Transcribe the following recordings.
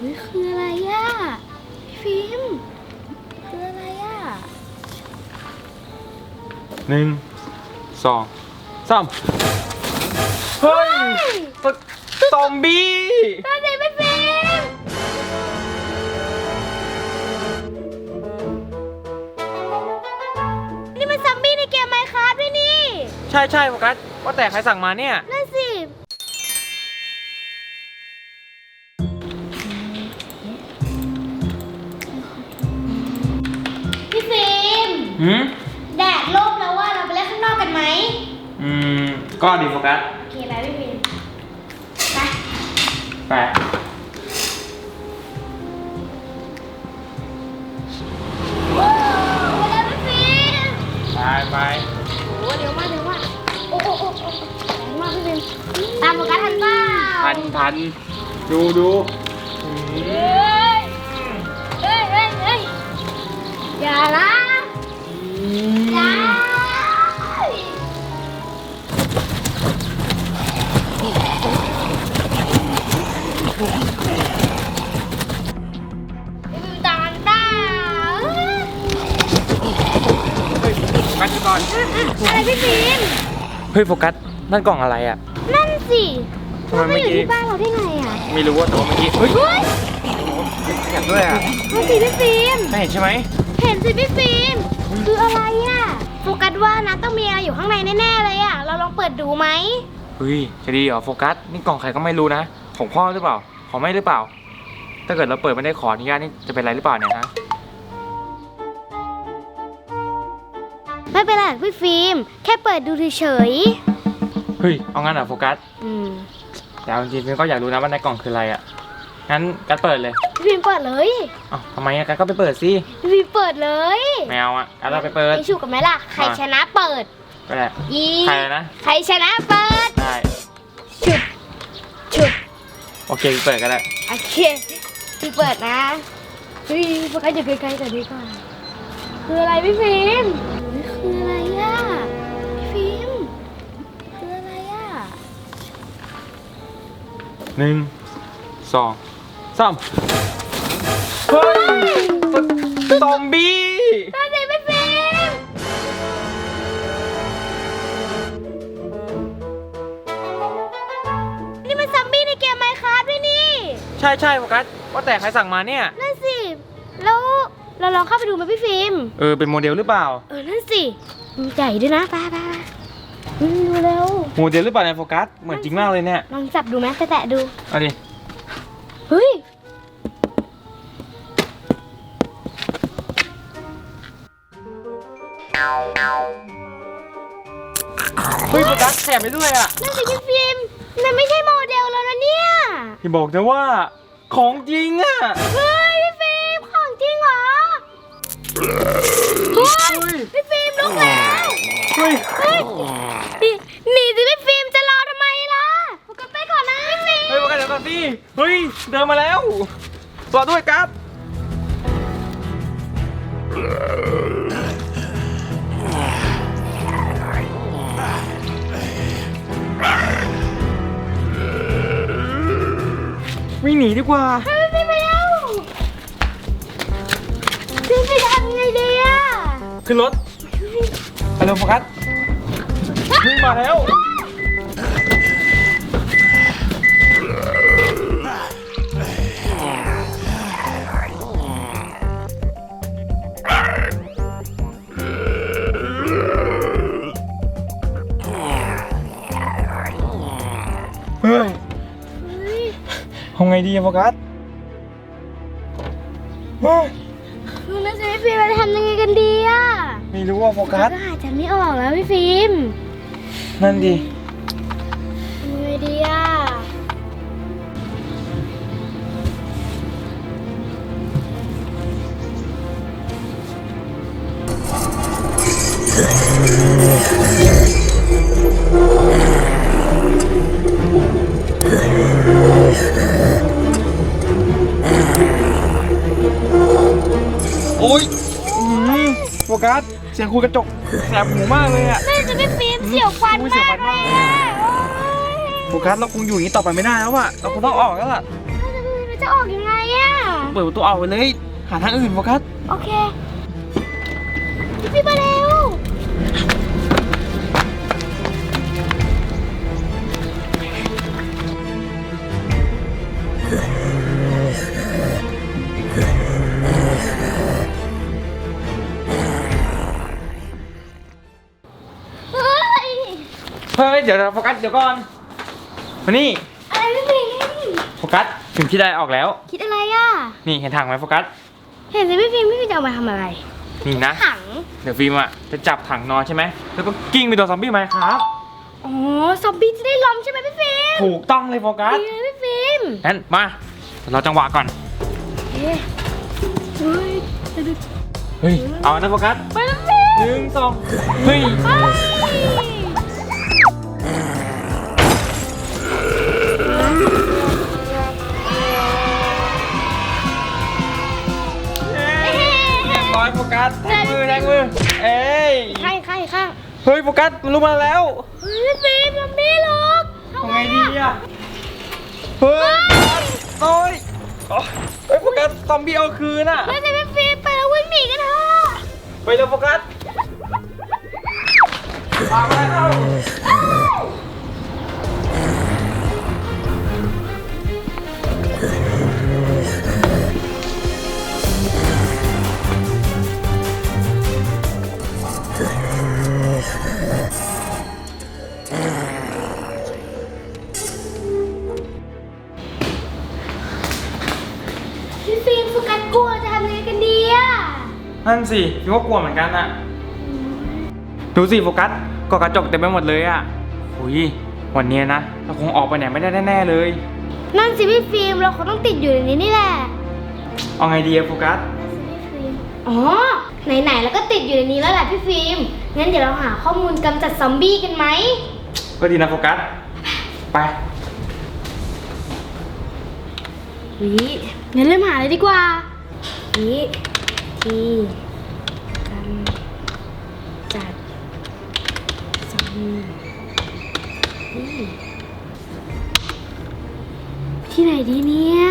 เฮ้ยคืออะไรอะพี่ฟิล์มคืออะไรอะหนึ่งสองสามเฮ้ยซอมบี้ตาเด็พี่ฟิล์มนี่มันซัมบี้ในเกมไมค์ครับด้วยนี่ ใช่ใช่โฟกัสว่าแต่ใครสั่งมาเนี่ย นั่นสิ หืมแดดร่มแล้วว่าเราไปเล่นข้างนอกกันไหมอืม ก็ดีโฟกัส โอเคไปพี่ฟิล์มไปไป ว้าวไปแล้วพี่ฟิล์มไปไปโอ้เดี๋ยวมาเดี๋ยวมาโอ้โอ้โอ้โอ้แรงมากพี่ฟิล์มตามโฟกัสทันเปล่าทันทันดูดูอืมเฮ้ยเฮ้ยเฮ้ยเฮ้ยอย่าละอย่าพี่ฟิล์ม ตามมันเปล่าเฮ้ยโฟกัสดูก่อน อะไรพี่ฟิล์มเฮ้ยโฟกัสนั่นกล่องอะไรอะ นั่นสิทำไมเราเมื่ไม่ออยู่กี้ที่บ้านเราได้ไงอะไม่รู้ว่าแต่ว่าเมื่อกี้เฮ้ยเฮ้ยเห็นด้วยอะนั่นสิพี่ฟิล์มไม่เห็นใช่ไหมเห็นสิพี่ฟิล์ม คืออะไรอะโฟกัสว่านะต้องมีอะไรอยู่ข้างในแน่ๆเลยอะ เราลองเปิดดูไหมเฮ้ยจะดีเหรอโฟกัสนี่กล่องใครก็ไม่รู้นะของพ่อหรือเปล่า ของแม่หรือเปล่า ถ้าเกิดเราเปิดไม่ได้ขออนุญาตนี่จะเป็นไรหรือเปล่าเนี่ยฮะไม่เป็นไรหรอกพี่ฟิล์มแค่เปิดดูเฉยเฮ้ยเอางั้นเหรอโฟกัสๆอืม แต่เอาจริงๆก็อยากรู้นะว่าในกล่องคืออะไรอะ งั้นกัดเปิดเลยพี่ฟิล์มเปิดเลยอ้าวทำไมอะกัดก็ไปเปิดสิพี่ฟิล์มเปิดเลยแมวอะกัดเราไปเปิดไปชูกันไหมล่ะใครอะชนะเปิดก็ได้ยีใครนะใครชนะเปิดได้ฉุดฉุดโอเคเปิดก็ได้โอเคพี่เปิดนะเฮ้ยโฟกัสอยู่ใกล้ๆกันดีกว่าคืออะไรพี่ฟิล์มคืออะไรอะพี่ฟิล์มคืออะไรอะหนึ่งสอง สามเฮ้ยซอมบี้ตาสีพี่ฟิล์มนี่มันซัมบี้ในเกมไมค์ครับด้วยนี่ ใช่ใช่โฟกัสว่าแต่ใครสั่งมาเนี่ย นั่นสิ แล้วเราลองเข้าไปดูไหมพี่ฟิล์ม เออ เป็นโมเดลหรือเปล่า เออ นั่นสิมันใหญ่ด้วยนะไปไปไปอืมดูเร็ว โมเดลหรือเปล่าเนี่ยโฟกัส เหมือนจริงมากเลยเนี่ย ลองจับดูไหมแตะๆดู เอาดิ เฮ้ย เฮ้ยโฟกัสแถมไปด้วยอะนั่นสิพี่ฟิล์มนั่นไม่ใช่โมเดลแล้วนะเนี่ยที่บอกนะว่าของจริงอะเฮ้ย พี่ฟิล์มของจริงเหรอ เฮ้ย เฮ้ยพี่ฟิล์มลุกแล้ว เฮ้ยเฮ้ยหนีสิพี่ฟิล์ม อนสิเฮ้ย เดินมาแล้วรอด้วยครับ วิ่งหนีดีกว่าเฮ้ยพี่ฟิล์มไปแล้วพี่ฟิล์มทำไงดีอะขึ้นรถไปเร็วโฟกัสวิ่งมาแล้ว ดีอะโฟกัสเฮ้ยนั่นสิพี่ฟิล์มจะทำยังไงกันดีอะไม่รู้ว่าโฟกัส ก็หายใจไม่ออกแล้วพี่ฟิล์มนั่นดีทำยังไงดีอะ สเสียงคุยกระจกแสบหูมากเลยอะนั่นสิพี่ฟิล์มเสียวฟันอุ๊ยเสียวมาฟักนเลมากยอะโอ๊ยโฟกัสเราคงอยู่อย่างนี้ต่อไปไม่ได้แล้วอะเราคงต้องออกแล้วล่ะเราจะไปจะออกยังไงอะเปิดประตูออกไปเลยหาทางอื่นโฟกัสโอเคพี่ฟิล์มมาเร็ว ดี๋ยวนะโฟกัสเดี๋ยวก่อนมานี่อะไรพี่ฟิล์มโฟกัสถึงที่ได้ออกแล้ว คิดอะไรอะ นี่เห็นถังไหมโฟกัส เห็นสิพี่ฟิล์มพี่ฟิล์มจะเอามาทำอะไร นี่นะ ถัง เดี๋ยวฟิล์มอะจะจับถังนอนใช่ไหม แล้วก็กิ้งไปตัวซอมบี้ไหมครับ อ๋อ ซอมบี้จะได้ล้มใช่ไหมพี่ฟิล์มถูกต้องเลยโฟกัสดีเลยพี่ฟิล์มงั้นมาเดี๋ยวเราจังหวะก่อน เอ๊ะเฮ้ยไปดูเฮ้ย เอานะโฟกัสไปแล้วฟิล์มหนึ่งสองเฮ้ย ไป กัสแทงมือแทงมือ เอ้ยข้างข้างข้างเฮ้ยโฟกัสมันลุกมาแล้วเฮ้ยฟิล์มซอมบี้หลอกทำไงดีอะเฮ้ยโอ้ยโอ๊ยเฮ้ยโฟกัสซอมบี้เอาคืนอะแล้วจะเป็นฟิล์มไปแล้ววิ่งหนีกันเถอะไปเร็วโฟกัสมาแล้ว สิพี่ว่ากลัวเหมือนกันอะดูสิโฟกัสก็กระจกเต็มไปหมดเลยอะหุยวันเนี้ยนะเราคงออกไปไหนไม่ได้แน่ๆเลย นั่นสิพี่ฟิล์มเราคงต้องติดอยู่ในนี้นี่แหละเอาไงดีอะโฟกัส อ๋อไหนๆแล้วก็ติดอยู่ในนี้แล้วแหละพี่ฟิล์มงั้นเดี๋ยวเราหาข้อมูลกำจัดซอมบี้กันไหมก็ดีนะโฟกัส ไป วิงั้นเริ่มหาเลยดีกว่าวิธี ที่ไหนดีเนี่ย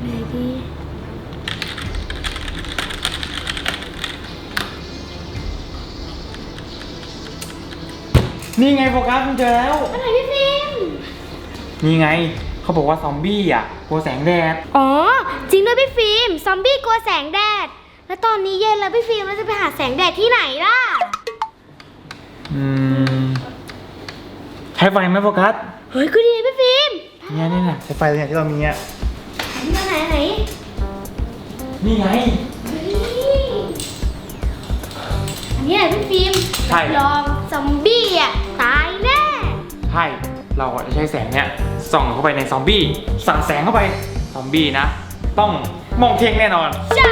ไหนดีนี่ไงโฟกัสมันเจอแล้ว อะไรพี่ฟิล์มนี่ไง เขาบอกว่าซอมบี้อะกลัวแสงแดด อ๋อ จริงด้วยพี่ฟิล์ม ซอมบี้กลัวแสงแดด แล้วตอนนี้เย็นแล้วพี่ฟิล์มเราจะไปหาแสงแดดที่ไหนล่ะ อืมใช้ไฟไหมโฟกัสเฮ้ยก็ดีพี่ฟิล์มเนี่ยนี่น่ะใช้ไฟเลยเนี่ยที่เรามีอะไหนไหนไหนนี่ไงเฮ้ยอันนี้แหละพี่ฟิล์มใช่รับรองซอมบี้อะตายแน่ใช่เราอะจะใช้แสงเนี่ยส่องเข้าไปในซอมบี้สั่งแสงเข้าไปซอมบี้นะ ต้องมองเทงแน่นอน ใช่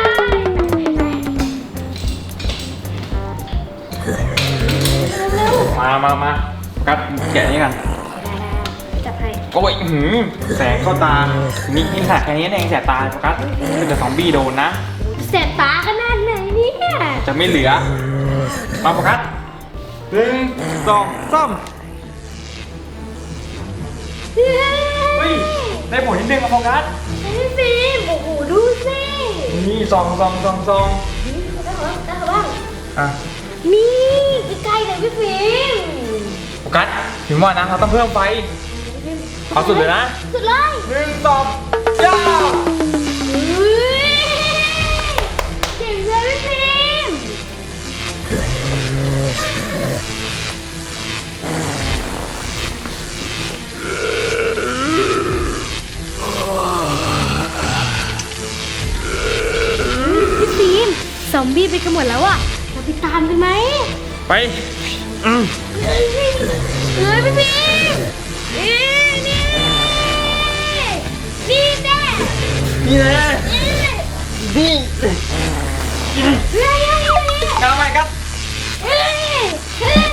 มามามาโฟกัสแกะนี่กันจับให้โอ้ยอื้อหือแสงเข้าตา นี่ยิ่งขนาดแค่นี้เองแสบตาโฟกัสถ้าเกิดซอมบี้โดนนะแสบตาขนาดไหนเนี่ยจะไม่เหลือ มาโฟกัสหนึ่งสองสามเฮ้ยได้ผลนิดนึงอะโฟกัส พี่ฟิล์มโอ้โหดูสินี่สองสองสองสองได้เหรอได้เหรอบ้างอะ นี่ใกล้ๆเลยพี่ฟิล์มโฟกัสถึงว่านะเราต้องเพิ่มไฟ เอาสุดเลยนะ สุดเลยหนึ่งสองย่าเฮ้ยเก่งเลยพี่ฟิล์มพี่ฟิล์มซอมบี้ไปกันหมดแล้วอะเราไปตามกันไหมไปอืมเฮ้ยเฮ้ยพี่ฟิล์มเอ้ยนี่นี่แน่นี่แหละนี่นี่เฮ้ยเฮ้ยเฮ้ยกลับมาครับ เฮ้ยเฮ้ย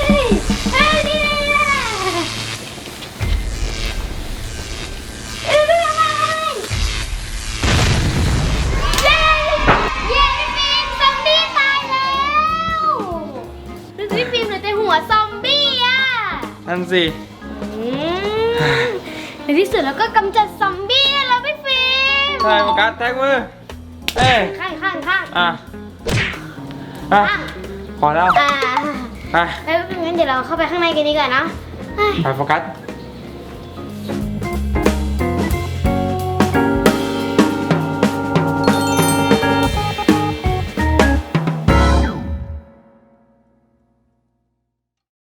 นั่นสิ อืมในที่สุดเราก็กำจัดซอมใช่โฟกัสแท็กมือ เอ้ยข้างข้างข้างอะ อะพอแล้วอ่าไปแล้วงั้นเดี๋ยวเราเข้าไปข้างในกันดีกว่าเนาะเฮ้ยไปโฟกัส